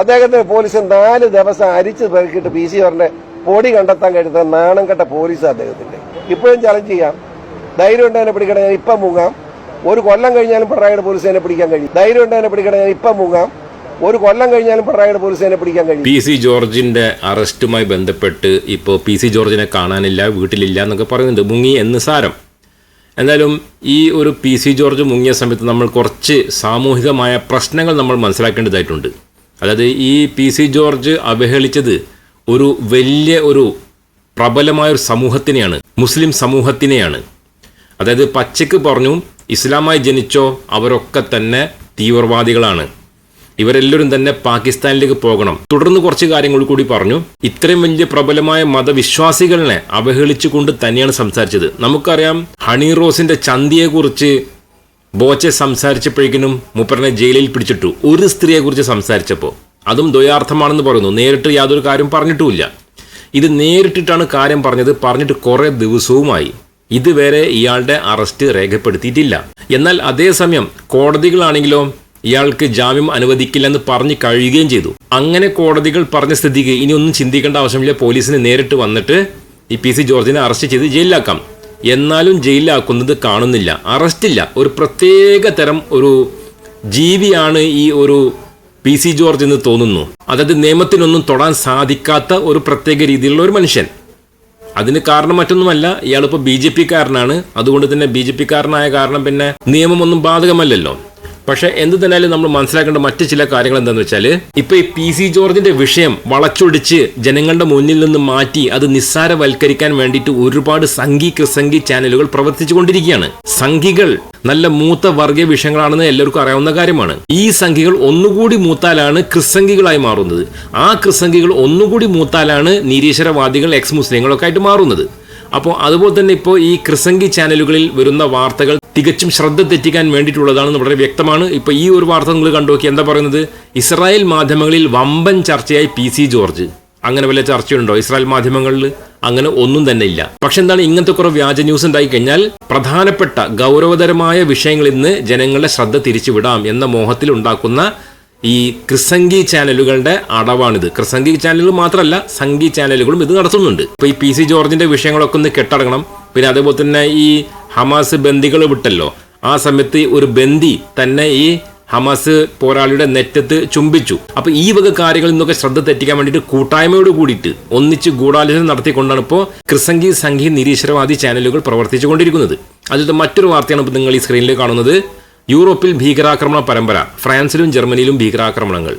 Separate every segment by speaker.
Speaker 1: അദ്ദേഹത്തെ പോലീസ് നാല് ദിവസം അരിച്ച് പെറുക്കിയിട്ട് പി സി ആറിന്റെ പൊടി കണ്ടെത്താൻ കഴിയുന്ന നാണം കെട്ട പോലീസ് അദ്ദേഹത്തിന്റെ. ഇപ്പോഴും ചലഞ്ച് ചെയ്യാം. ധൈര്യം ഉണ്ടെന്നെ പിടിക്കണേ? ഞാൻ ഇപ്പം മുങ്ങാം. ഒരു കൊല്ലം കഴിഞ്ഞാലും പിണറായിയുടെ പോലീസ് എന്നെ പിടിക്കാൻ കഴിയും. ധൈര്യം ഉണ്ടെന്നെ പിടിക്കണേ? ഞാൻ ഇപ്പം മുങ്ങാം. ഒരു കൊല്ലം കഴിഞ്ഞാലും പിണറായിയുടെ പോലീസ് എന്നെ പിടിക്കാൻ കഴിയും.
Speaker 2: പി സി ജോർജിന്റെ അറസ്റ്റുമായി ബന്ധപ്പെട്ട് ഇപ്പോൾ പി സി ജോർജിനെ കാണാനില്ല വീട്ടിലില്ല എന്നൊക്കെ പറയുന്നുണ്ട്. മുങ്ങി എന്ന് സാരം. എന്തായാലും ഈ ഒരു പി സി ജോർജ് മുങ്ങിയ സമയത്ത് നമ്മൾ കുറച്ച് സാമൂഹികമായ പ്രശ്നങ്ങൾ നമ്മൾ മനസ്സിലാക്കേണ്ടതായിട്ടുണ്ട്. അതായത് ഈ പി സി ജോർജ് അവഹേളിച്ചത് ഒരു വലിയ ഒരു പ്രബലമായ ഒരു സമൂഹത്തിനെയാണ് മുസ്ലിം സമൂഹത്തിനെയാണ്. അതായത് പച്ചയ്ക്ക് പറഞ്ഞു ഇസ്ലാമായി ജനിച്ചോ അവരൊക്കെ തന്നെ തീവ്രവാദികളാണ്. ഇവരെല്ലാവരും തന്നെ പാകിസ്ഥാനിലേക്ക് പോകണം. തുടർന്ന് കുറച്ച് കാര്യങ്ങൾ കൂടി പറഞ്ഞു. ഇത്രയും വലിയ പ്രബലമായ മതവിശ്വാസികളെ അവഹേളിച്ചുകൊണ്ട് തന്നെയാണ് സംസാരിച്ചത്. നമുക്കറിയാം ഹണി റോസിന്റെ ചന്തിയെക്കുറിച്ച് ബോച്ചെ സംസാരിച്ചപ്പോഴേക്കിനും മൂപ്പറിനെ ജയിലിൽ പിടിച്ചിട്ടു. ഒരു സ്ത്രീയെക്കുറിച്ച് സംസാരിച്ചപ്പോൾ അതും ദ്വയാർത്ഥമാണെന്ന് പറയുന്നു. നേരിട്ട് യാതൊരു കാര്യം പറഞ്ഞിട്ടുമില്ല. ഇത് നേരിട്ടിട്ടാണ് കാര്യം പറഞ്ഞത് പറഞ്ഞിട്ട് കുറേ ദിവസവുമായി. ഇതുവരെ ഇയാളുടെ അറസ്റ്റ് രേഖപ്പെടുത്തിയിട്ടില്ല. എന്നാൽ അതേസമയം കോടതികളാണെങ്കിലോ ഇയാൾക്ക് ജാമ്യം അനുവദിക്കില്ലെന്ന് പറഞ്ഞു കഴിയുകയും ചെയ്തു. അങ്ങനെ കോടതികൾ പറഞ്ഞ സ്ഥിതിക്ക് ഇനി ഒന്നും ചിന്തിക്കേണ്ട ആവശ്യമില്ല. പോലീസിന് നേരിട്ട് വന്നിട്ട് ഈ പി സി ജോർജിനെ അറസ്റ്റ് ചെയ്ത് ജയിലിലാക്കാം. എന്നാലും ജയിലിലാക്കുന്നത് കാണുന്നില്ല. അറസ്റ്റില്ല. ഒരു പ്രത്യേക തരം ഒരു ജീവിയാണ് ഈ ഒരു പി സി ജോർജ് എന്ന് തോന്നുന്നു. അതായത് നിയമത്തിനൊന്നും തൊടാൻ സാധിക്കാത്ത ഒരു പ്രത്യേക രീതിയിലുള്ള ഒരു മനുഷ്യൻ. അതിന് കാരണം മറ്റൊന്നുമല്ല ഇയാളിപ്പോൾ ബി ജെ പി കാരനാണ് അതുകൊണ്ട് തന്നെ ബി ജെ പി കാരനായ കാരണം പിന്നെ നിയമമൊന്നും ബാധകമല്ലല്ലോ. പക്ഷെ എന്ത് തന്നെയാലും നമ്മൾ മനസ്സിലാക്കേണ്ട മറ്റു ചില കാര്യങ്ങൾ എന്താണെന്ന് വെച്ചാൽ ഇപ്പൊ ഈ പി സി ജോർജിന്റെ വിഷയം വളച്ചൊടിച്ച് ജനങ്ങളുടെ മുന്നിൽ നിന്ന് മാറ്റി അത് നിസ്സാരവൽക്കരിക്കാൻ വേണ്ടിയിട്ട് ഒരുപാട് സംഘി കൃസംഗി ചാനലുകൾ പ്രവർത്തിച്ചു കൊണ്ടിരിക്കുകയാണ് സംഘികൾ നല്ല മൂത്ത വർഗീയ വിഷയങ്ങളാണെന്ന് എല്ലാവർക്കും അറിയാവുന്ന കാര്യമാണ്. ഈ സംഘികൾ ഒന്നുകൂടി മൂത്താലാണ് ക്രിസംഖികളായി മാറുന്നത്. ആ ക്രിസംഖികൾ ഒന്നുകൂടി മൂത്താലാണ് നിരീശ്വരവാദികൾ എക്സ് മുസ്ലിങ്ങളൊക്കെ ആയിട്ട് മാറുന്നത്. അപ്പോൾ അതുപോലെ തന്നെ ഇപ്പോൾ ഈ ക്രിസംഗി ചാനലുകളിൽ വരുന്ന വാർത്തകൾ തികച്ചും ശ്രദ്ധ തെറ്റിക്കാൻ വേണ്ടിയിട്ടുള്ളതാണെന്ന് വളരെ വ്യക്തമാണ്. ഇപ്പോൾ ഈ ഒരു വാർത്ത നിങ്ങൾ കണ്ടു നോക്കി എന്താ പറയുന്നത്? ഇസ്രായേൽ മാധ്യമങ്ങളിൽ വമ്പൻ ചർച്ചയായി പി സി ജോർജ്. അങ്ങനെ വല്ല ചർച്ചയുണ്ടോ? ഇസ്രായേൽ മാധ്യമങ്ങളിൽ അങ്ങനെ ഒന്നും തന്നെ ഇല്ല. പക്ഷെ എന്താണ് ഇങ്ങനത്തെ കുറെ വ്യാജ ന്യൂസ് ഉണ്ടായി കഴിഞ്ഞാൽ പ്രധാനപ്പെട്ട ഗൗരവതരമായ വിഷയങ്ങൾ ഇന്ന് ജനങ്ങളുടെ ശ്രദ്ധ തിരിച്ചുവിടാം എന്ന മോഹത്തിൽ ഉണ്ടാക്കുന്ന ഈ ക്രിസംഗി ചാനലുകളുടെ അടവാണിത്. ക്രിസംഗി ചാനലുകൾ മാത്രമല്ല സംഗി ചാനലുകളും ഇത് നടത്തുന്നുണ്ട്. ഇപ്പൊ ഈ പി സി ജോർജിന്റെ വിഷയങ്ങളൊക്കെ ഒന്ന് കെട്ടടങ്ങണം. പിന്നെ അതേപോലെ തന്നെ ഈ ഹമാസ് ബന്ദികൾ വിട്ടല്ലോ. ആ സമയത്ത് ഒരു ബന്ദി തന്നെ ഈ ഹമാസ് പോരാളിയുടെ നെറ്റത്ത് ചുംബിച്ചു. അപ്പൊ ഈ വക കാര്യങ്ങളിൽ നിന്നൊക്കെ ശ്രദ്ധ തെറ്റിക്കാൻ വേണ്ടിയിട്ട് കൂട്ടായ്മയോട് കൂടിയിട്ട് ഒന്നിച്ച് ഗൂഢാലോചന നടത്തിക്കൊണ്ടാണ് ഇപ്പോൾ ക്രിസംഗി സംഘി നിരീശ്വരവാദി ചാനലുകൾ പ്രവർത്തിച്ചുകൊണ്ടിരിക്കുന്നത്. അതിലത്തെ മറ്റൊരു വാർത്തയാണ് ഇപ്പോൾ നിങ്ങൾ ഈ സ്ക്രീനിൽ കാണുന്നത്. യൂറോപ്പിൽ ഭീകരാക്രമണ പരമ്പര ഫ്രാൻസിലും ജർമ്മനിയിലും ഭീകരാക്രമണങ്ങൾ.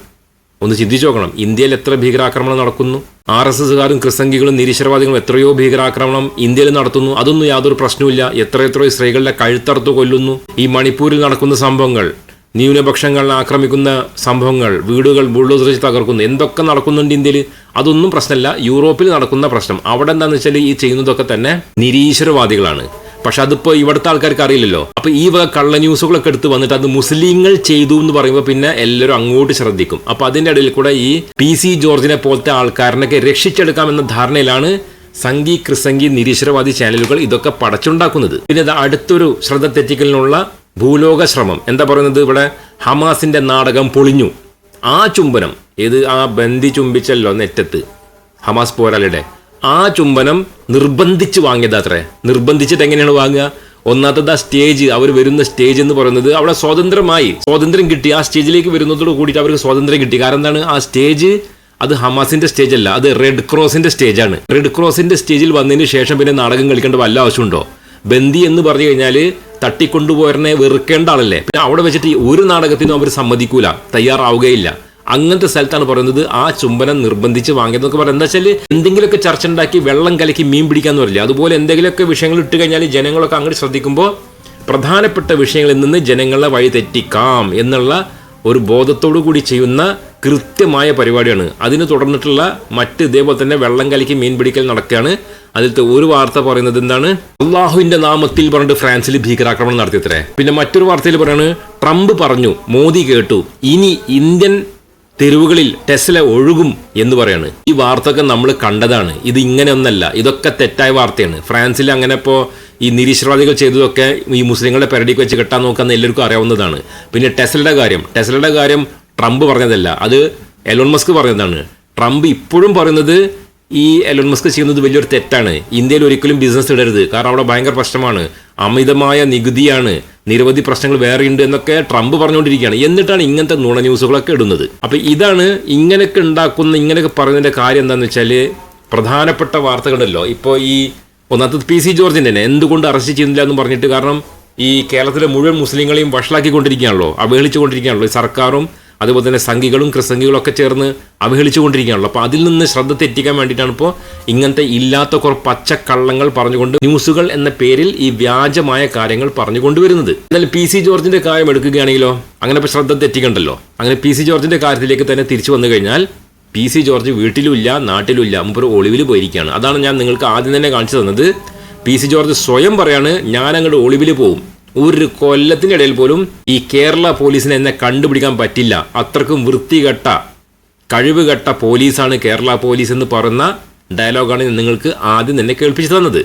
Speaker 2: ഒന്ന് ചിന്തിച്ചു നോക്കണം. ഇന്ത്യയിൽ എത്ര ഭീകരാക്രമണം നടക്കുന്നു? ആർ എസ് എസുകാരും ക്രിസംഗികളും നിരീശ്വരവാദികളും എത്രയോ ഭീകരാക്രമണം ഇന്ത്യയിൽ നടത്തുന്നു. അതൊന്നും യാതൊരു പ്രശ്നവുമില്ല. എത്ര എത്രയോ സ്ത്രീകളുടെ കഴുത്തറുത്ത് കൊല്ലുന്നു. ഈ മണിപ്പൂരിൽ നടക്കുന്ന സംഭവങ്ങൾ ന്യൂനപക്ഷങ്ങൾ ആക്രമിക്കുന്ന സംഭവങ്ങൾ വീടുകൾ ബുൾഡോസർ തകർക്കുന്നു. എന്തൊക്കെ നടക്കുന്നുണ്ട് ഇന്ത്യയിൽ? അതൊന്നും പ്രശ്നമല്ല. യൂറോപ്പിൽ നടക്കുന്ന പ്രശ്നം. അവിടെ എന്താണെന്ന് വെച്ചാൽ ഈ ചെയ്യുന്നതൊക്കെ തന്നെ നിരീശ്വരവാദികളാണ്. പക്ഷെ അതിപ്പോ ഇവിടുത്തെ ആൾക്കാർക്ക് അറിയില്ലല്ലോ. അപ്പൊ ഈ വക കള്ള ന്യൂസുകളൊക്കെ എടുത്ത് വന്നിട്ട് അത് മുസ്ലിങ്ങൾ ചെയ്തു എന്ന് പറയുമ്പോൾ പിന്നെ എല്ലാവരും അങ്ങോട്ട് ശ്രദ്ധിക്കും. അപ്പൊ അതിന്റെ ഇടയിൽ കൂടെ ഈ പി സി ജോർജിനെ പോലത്തെ ആൾക്കാരനൊക്കെ രക്ഷിച്ചെടുക്കാമെന്ന ധാരണയിലാണ് സംഗി ക്രിസംഗി നിരീശ്വരവാദി ചാനലുകൾ ഇതൊക്കെ പടച്ചുണ്ടാക്കുന്നത്. പിന്നെ അടുത്തൊരു ശ്രദ്ധ തെറ്റിക്കലിനുള്ള ഭൂലോക ശ്രമം. എന്താ പറയുന്നത്? ഇവിടെ ഹമാസിന്റെ നാടകം പൊളിഞ്ഞു. ആ ചുംബനം ഏത് ആ ബന്ദി ചുംബിച്ചല്ലോ നെറ്റത്ത്? ഹമാസ് പോരാളിയുടെ. ആ ചുംബനം നിർബന്ധിച്ച് വാങ്ങിയതാത്രേ നിർബന്ധിച്ചിട്ട് എങ്ങനെയാണ് വാങ്ങുക? ഒന്നാമത്തത് ആ സ്റ്റേജ് അവർ വരുന്ന സ്റ്റേജ് എന്ന് പറയുന്നത് അവിടെ സ്വാതന്ത്ര്യമായി. സ്വാതന്ത്ര്യം കിട്ടി ആ സ്റ്റേജിലേക്ക് വരുന്നതോട് കൂടിയിട്ട് അവർക്ക് സ്വാതന്ത്ര്യം കിട്ടി. കാരണം എന്താണ്? ആ സ്റ്റേജ് അത് ഹമാസിന്റെ സ്റ്റേജ് അല്ല അത് റെഡ് ക്രോസിന്റെ സ്റ്റേജ് ആണ് റെഡ് ക്രോസിന്റെ സ്റ്റേജിൽ വന്നതിന് ശേഷം പിന്നെ നാടകം കളിക്കേണ്ട വല്ല ആവശ്യമുണ്ടോ? ബന്ദി എന്ന് പറഞ്ഞു കഴിഞ്ഞാൽ തട്ടിക്കൊണ്ടുപോയറിനെ വെറുക്കേണ്ട ആളല്ലേ. പിന്നെ അവിടെ വെച്ചിട്ട് ഒരു നാടകത്തിനും അവർ സമ്മതിക്കൂല തയ്യാറാവുകയില്ല. അങ്ങനത്തെ സ്ഥലത്താണ് പറയുന്നത്. ആ ചുംബനം നിർബന്ധിച്ച് വാങ്ങിയതെന്നൊക്കെ പറയുന്നത്. എന്താ വെച്ചാൽ എന്തെങ്കിലുമൊക്കെ ചർച്ച ഉണ്ടാക്കി വെള്ളം കലക്കി മീൻ പിടിക്കാന്ന് പറയില്ല? അതുപോലെ എന്തെങ്കിലുമൊക്കെ വിഷയങ്ങൾ ഇട്ട് കഴിഞ്ഞാൽ ജനങ്ങളൊക്കെ അങ്ങോട്ട് ശ്രദ്ധിക്കുമ്പോൾ പ്രധാനപ്പെട്ട വിഷയങ്ങളിൽ നിന്ന് ജനങ്ങളെ വഴി തെറ്റിക്കാം എന്നുള്ള ഒരു ബോധത്തോടു കൂടി ചെയ്യുന്ന കൃത്യമായ പരിപാടിയാണ്. അതിന് തുടർന്നിട്ടുള്ള മറ്റ് ഇതേപോലെ തന്നെ വെള്ളം കലക്കി മീൻ പിടിക്കൽ നടക്കുകയാണ്. അതിലത്തെ ഒരു വാർത്ത പറയുന്നത് എന്താണ്? അള്ളാഹുവിന്റെ നാമത്തിൽ പറഞ്ഞിട്ട് ഫ്രാൻസിൽ ഭീകരാക്രമണം നടത്തിയത്രേ. പിന്നെ മറ്റൊരു വാർത്തയിൽ പറയാണ് ട്രംപ് പറഞ്ഞു മോദി കേട്ടു ഇനി ഇന്ത്യൻ തെരുവുകളിൽ ടെസ്ല ഒഴുകും എന്ന് പറയാണ്. ഈ വാർത്തയൊക്കെ നമ്മൾ കണ്ടതാണ്. ഇത് ഇങ്ങനെ ഒന്നല്ല. ഇതൊക്കെ തെറ്റായ വാർത്തയാണ്. ഫ്രാൻസിൽ അങ്ങനെ ഇപ്പോൾ ഈ നിരീശ്വരവാദികൾ ചെയ്തതൊക്കെ ഈ മുസ്ലിങ്ങളുടെ പെരടിക്ക് വെച്ച് കെട്ടാൻ നോക്കാന്ന് എല്ലാവർക്കും അറിയാവുന്നതാണ്. പിന്നെ ടെസ്ലയുടെ കാര്യം. ടെസ്ലയുടെ കാര്യം ട്രംപ് പറഞ്ഞതല്ല. അത് എലോൺ മസ്ക് പറഞ്ഞതാണ്. ട്രംപ് ഇപ്പോഴും പറയുന്നത് ഈ എലോൺ മസ്ക് ചെയ്യുന്നത് വലിയൊരു തെറ്റാണ്. ഇന്ത്യയിൽ ഒരിക്കലും ബിസിനസ് ഇടരുത്. കാരണം അവിടെ ഭയങ്കര പ്രശ്നമാണ്. അമിതമായ നികുതിയാണ് നിരവധി പ്രശ്നങ്ങൾ വേറെയുണ്ട് എന്നൊക്കെ ട്രംപ് പറഞ്ഞുകൊണ്ടിരിക്കുകയാണ്. എന്നിട്ടാണ് ഇങ്ങനത്തെ നുണ ന്യൂസുകളൊക്കെ ഇടുന്നത്. അപ്പൊ ഇതാണ് ഇങ്ങനെയൊക്കെ ഉണ്ടാക്കുന്ന ഇങ്ങനെയൊക്കെ പറയുന്നതിന്റെ കാര്യം എന്താണെന്ന് വെച്ചാൽ പ്രധാനപ്പെട്ട വാർത്തകളുണ്ടല്ലോ. ഇപ്പോൾ ഈ ഒന്നാമത്തത് പി സി ജോർജിന്റെ തന്നെ. എന്തുകൊണ്ട് അറസ്റ്റ് ചെയ്യുന്നില്ല എന്ന് പറഞ്ഞിട്ട് കാരണം ഈ കേരളത്തിലെ മുഴുവൻ മുസ്ലിങ്ങളെയും വഷളാക്കിക്കൊണ്ടിരിക്കുകയാണല്ലോ. അവഹേളിച്ചുകൊണ്ടിരിക്കുകയാണല്ലോ. ഈ സർക്കാരും അതുപോലെ തന്നെ സംഘികളും ക്രിസംഘികളും ഒക്കെ ചേർന്ന് അവഹേളിച്ചുകൊണ്ടിരിക്കുകയാണല്ലോ. അപ്പോൾ അതിൽ നിന്ന് ശ്രദ്ധ തെറ്റിക്കാൻ വേണ്ടിയിട്ടാണ് ഇപ്പോൾ ഇങ്ങനത്തെ ഇല്ലാത്ത കുറേ പച്ചക്കള്ളങ്ങൾ പറഞ്ഞുകൊണ്ട് ന്യൂസുകൾ എന്ന പേരിൽ ഈ വ്യാജമായ കാര്യങ്ങൾ പറഞ്ഞുകൊണ്ടുവരുന്നത്. എന്നാൽ പി സി ജോർജിന്റെ കാര്യം എടുക്കുകയാണെങ്കിലോ അങ്ങനെ ഇപ്പോൾ ശ്രദ്ധ തെറ്റിക്കണ്ടല്ലോ. അങ്ങനെ പി സി ജോർജിന്റെ കാര്യത്തിലേക്ക് തന്നെ തിരിച്ചു വന്നു കഴിഞ്ഞാൽ പി സി ജോർജ് വീട്ടിലുമില്ല നാട്ടിലുമില്ല മുമ്പ് ഒളിവിൽ പോയിരിക്കുകയാണ്. അതാണ് ഞാൻ നിങ്ങൾക്ക് ആദ്യം തന്നെ കാണിച്ചു തന്നത്. പി സി ജോർജ് സ്വയം പറയാണ് ഞാൻ അങ്ങോട്ട് ഒളിവിൽ പോവും. ഒരു കൊല്ലത്തിനിടയിൽ പോലും ഈ കേരള പോലീസിനെ എന്നെ കണ്ടുപിടിക്കാൻ പറ്റില്ല. അത്രക്കും വൃത്തികെട്ട കഴിവുകെട്ട പോലീസാണ് കേരള പോലീസ് എന്ന് പറയുന്ന ഡയലോഗാണ് നിങ്ങൾക്ക് ആദ്യം തന്നെ കേൾപ്പിച്ചു തന്നത്.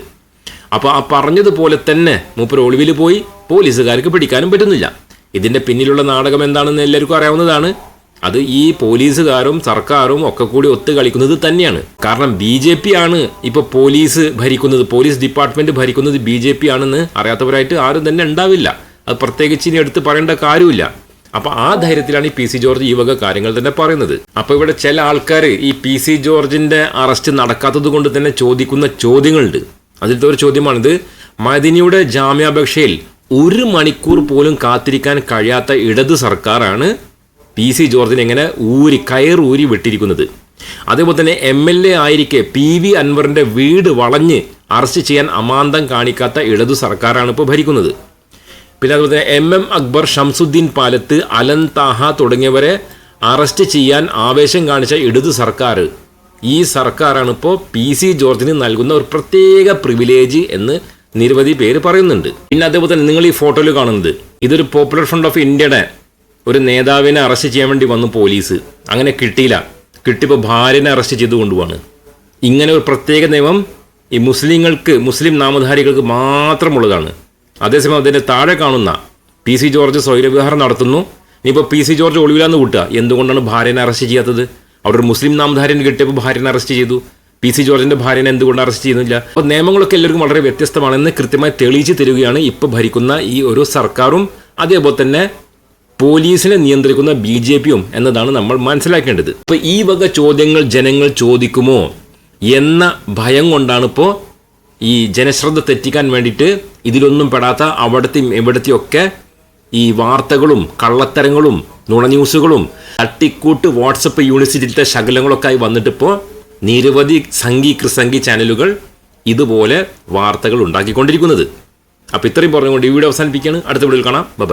Speaker 2: അപ്പോൾ ആ പറഞ്ഞതുപോലെ തന്നെ മൂപ്പർ ഒളിവിൽ പോയി പോലീസുകാർക്ക് പിടിക്കാനും പറ്റുന്നില്ല. ഇതിന്റെ പിന്നിലുള്ള നാടകം എന്താണെന്ന് എല്ലാവർക്കും അറിയാവുന്നതാണ്. അത് ഈ പോലീസുകാരും സർക്കാരും ഒക്കെ കൂടി ഒത്തു കളിക്കുന്നത് തന്നെയാണ്. കാരണം ബി ജെ പി ആണ് ഇപ്പൊ പോലീസ് ഭരിക്കുന്നത് പോലീസ് ഡിപ്പാർട്ട്മെന്റ് ഭരിക്കുന്നത് ബി ജെ പി ആണെന്ന് അറിയാത്തവരായിട്ട് ആരും തന്നെ ഉണ്ടാവില്ല. അത് പ്രത്യേകിച്ച് ഇനി എടുത്ത് പറയേണ്ട കാര്യമില്ല. അപ്പൊ ആ ധൈര്യത്തിലാണ് ഈ പി സി ജോർജ് ഈ വക കാര്യങ്ങൾ തന്നെ പറയുന്നത്. അപ്പൊ ഇവിടെ ചില ആൾക്കാർ ഈ പി സി ജോർജിന്റെ അറസ്റ്റ് നടക്കാത്തത് കൊണ്ട് തന്നെ ചോദിക്കുന്ന ചോദ്യങ്ങളുണ്ട്. അതിലത്തെ ഒരു ചോദ്യമാണിത്. മദിനിയുടെ ജാമ്യാപേക്ഷയിൽ ഒരു മണിക്കൂർ പോലും കാത്തിരിക്കാൻ കഴിയാത്ത ഇടത് സർക്കാരാണ് പി സി ജോർജിനെ എങ്ങനെ ഊരി കയറൂരി വിട്ടിരിക്കുന്നത്. അതേപോലെ തന്നെ എം എൽ എ ആയിരിക്കെ പി വി അൻവറിന്റെ വീട് വളഞ്ഞ് അറസ്റ്റ് ചെയ്യാൻ അമാന്തം കാണിക്കാത്ത ഇടതു സർക്കാരാണ് ഇപ്പോൾ ഭരിക്കുന്നത്. പിന്നെ അതുപോലെ തന്നെ എം എം അക്ബർ ഷംസുദ്ദീൻ പാലത്ത് അലൻ താഹ തുടങ്ങിയവരെ അറസ്റ്റ് ചെയ്യാൻ ആവേശം കാണിച്ച ഇടതു സർക്കാർ ഈ സർക്കാരാണ് ഇപ്പോൾ പി സി ജോർജിന് നൽകുന്ന ഒരു പ്രത്യേക പ്രിവിലേജ് എന്ന് നിരവധി പേര് പറയുന്നുണ്ട്. പിന്നെ അതേപോലെ തന്നെ നിങ്ങൾ ഈ ഫോട്ടോയിൽ കാണുന്നത്. ഇതൊരു പോപ്പുലർ ഫ്രണ്ട് ഓഫ് ഇന്ത്യയുടെ ഒരു നേതാവിനെ അറസ്റ്റ് ചെയ്യാൻ വേണ്ടി വന്നു പോലീസ്. അങ്ങനെ കിട്ടിയില്ല. കിട്ടിയപ്പോൾ ഭാര്യനെ അറസ്റ്റ് ചെയ്ത് കൊണ്ടുപോവാണ്. ഇങ്ങനെ ഒരു പ്രത്യേക നിയമം ഈ മുസ്ലിങ്ങൾക്ക് മുസ്ലിം നാമധാരികൾക്ക് മാത്രമുള്ളതാണ്. അതേസമയം അതിന്റെ താഴെ കാണുന്ന പി സി ജോർജ് സ്വൈരവിഹാരം നടത്തുന്നു. ഇനിയിപ്പോൾ പി സി ജോർജ് ഒളിവിലാന്ന് കൂട്ടുക. എന്തുകൊണ്ടാണ് ഭാര്യനെ അറസ്റ്റ് ചെയ്യാത്തത്? അവിടെ ഒരു മുസ്ലിം നാമധാരൻ കിട്ടിയപ്പോൾ ഭാര്യനെ അറസ്റ്റ് ചെയ്തു. പി സി ജോർജിന്റെ ഭാര്യനെ എന്തുകൊണ്ട് അറസ്റ്റ് ചെയ്യുന്നില്ല? അപ്പോൾ നിയമങ്ങളൊക്കെ എല്ലാവർക്കും വളരെ വ്യത്യസ്തമാണെന്ന് കൃത്യമായി തെളിയിച്ച് തരികയാണ് ഇപ്പോൾ ഭരിക്കുന്ന ഈ ഒരു സർക്കാരും അതേപോലെ തന്നെ പോലീസിനെ നിയന്ത്രിക്കുന്ന ബി ജെ പിയും എന്നതാണ് നമ്മൾ മനസ്സിലാക്കേണ്ടത്. ഇപ്പൊ ഈ വക ചോദ്യങ്ങൾ ജനങ്ങൾ ചോദിക്കുമോ എന്ന ഭയം കൊണ്ടാണ് ഇപ്പോൾ ഈ ജനശ്രദ്ധ തെറ്റിക്കാൻ വേണ്ടിയിട്ട് ഇതിലൊന്നും പെടാത്ത അവിടത്തെയും എവിടത്തെയൊക്കെ ഈ വാർത്തകളും കള്ളത്തരങ്ങളും നുണന്യൂസുകളും തട്ടിക്കൂട്ട് വാട്സപ്പ് യൂണിവേഴ്സിറ്റിയിലത്തെ ശകലങ്ങളൊക്കെ ആയി വന്നിട്ടിപ്പോൾ നിരവധി സംഘി കൃസംഗി ചാനലുകൾ ഇതുപോലെ വാർത്തകൾ ഉണ്ടാക്കിക്കൊണ്ടിരിക്കുന്നത്. അപ്പോൾ ഇത്രയും പറഞ്ഞുകൊണ്ട് ഈ വീഡിയോ അവസാനിപ്പിക്കുകയാണ്. അടുത്ത വീഡിയോയിൽ കാണാം. ബൈ.